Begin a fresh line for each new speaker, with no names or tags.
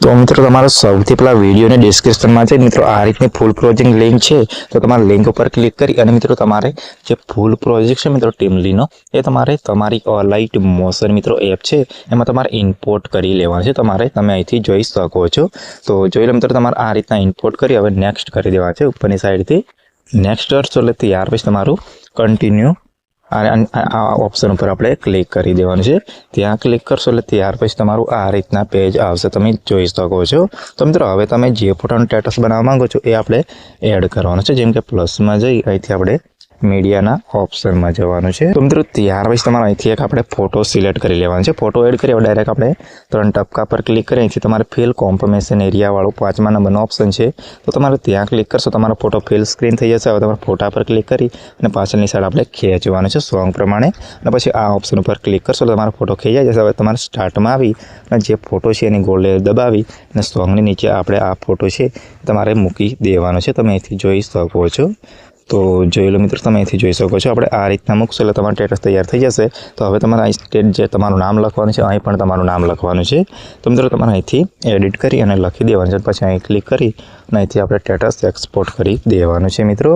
તો મિત્રો, તમારો સૌથી પહેલાં વિડીયોને ડિસ્ક્રિપ્શનમાં છે. મિત્રો, આ રીતની ફૂલ પ્રોજેક્ટ લિંક છે. તો તમારે લિંક ઉપર ક્લિક કરી અને મિત્રો, તમારે જે ફૂલ પ્રોજેક્ટ છે મિત્રો ટીમલીનો એ તમારે તમારી ઓલાઇટ મોશન મિત્રો એપ છે. એમાં તમારે ઇમ્પોર્ટ કરી લેવાનું છે. તમારે તમે અહીંથી જોઈ શકો છો. તો જોઈ લો મિત્રો, તમારે આ રીતના ઇમ્પોર્ટ કરી હવે નેક્સ્ટ કરી દેવા છે. ઉપરની સાઈડથી નેક્સ્ટ કરશો એટલે ત્યાર પછી તમારું કન્ટિન્યુ આ આ ઓપ્શન ઉપર આપણે ક્લિક કરી દેવાનું છે. ત્યાં ક્લિક કરશો એટલે ત્યાર પછી તમારું આ રીતના પેજ આવશે. તમે જોઈ શકો છો. તો મિત્રો, હવે તમે જે ફોટોનું સ્ટેટસ બનાવવા માંગો છો એ આપણે એડ કરવાનું છે. જેમ કે પ્લસમાં જઈ અહીંથી આપણે મીડિયાના ઓપ્શનમાં જવાનું છે. તો મિત્રો, ત્યાર પછી તમારે અહીંથી એક આપણે ફોટો સિલેક્ટ કરી લેવાનો છે. ફોટો એડ કરી ડાયરેક્ટ આપણે ત્રણ ટપકા પર ક્લિક કરી અહીંથી તમારે ફિલ કોમ્પમેશન એરિયાવાળું પાંચમા નંબરનો ઓપ્શન છે. તો તમારે ત્યાં ક્લિક કરશો, તમારો ફોટો ફિલ સ્ક્રીન થઈ જશે. હવે તમારે ફોટા પર ક્લિક કરી અને પાછળની સાઈડ આપણે ખેંચવાનું છે સોંગ પ્રમાણે. અને પછી આ ઓપ્શન ઉપર ક્લિક કરશો તો તમારો ફોટો ખેંચાઈ જશે. હવે તમારે સ્ટાર્ટમાં આવી અને જે ફોટો છે એની ગોલ્ડ દબાવી અને સોંગની નીચે આપણે આ ફોટો છે તમારે મૂકી દેવાનો છે. તમે અહીંથી જોઈ શકો છો. તો જોઈ લો મિત્રો, તમે અહીંથી જોઈ શકો છો. આપણે આ રીતના મૂકશો એટલે તમારું સ્ટેટસ તૈયાર થઈ જશે. તો હવે તમારે અહીં સ્ટેટ જે તમારું નામ લખવાનું છે, અહીં પણ તમારું નામ લખવાનું છે. તો મિત્રો, તમારે અહીંથી એડિટ કરી અને લખી દેવાનું છે. પછી અહીં ક્લિક કરી અને અહીંથી આપણે સ્ટેટસ એક્સપોર્ટ કરી દેવાનું છે મિત્રો.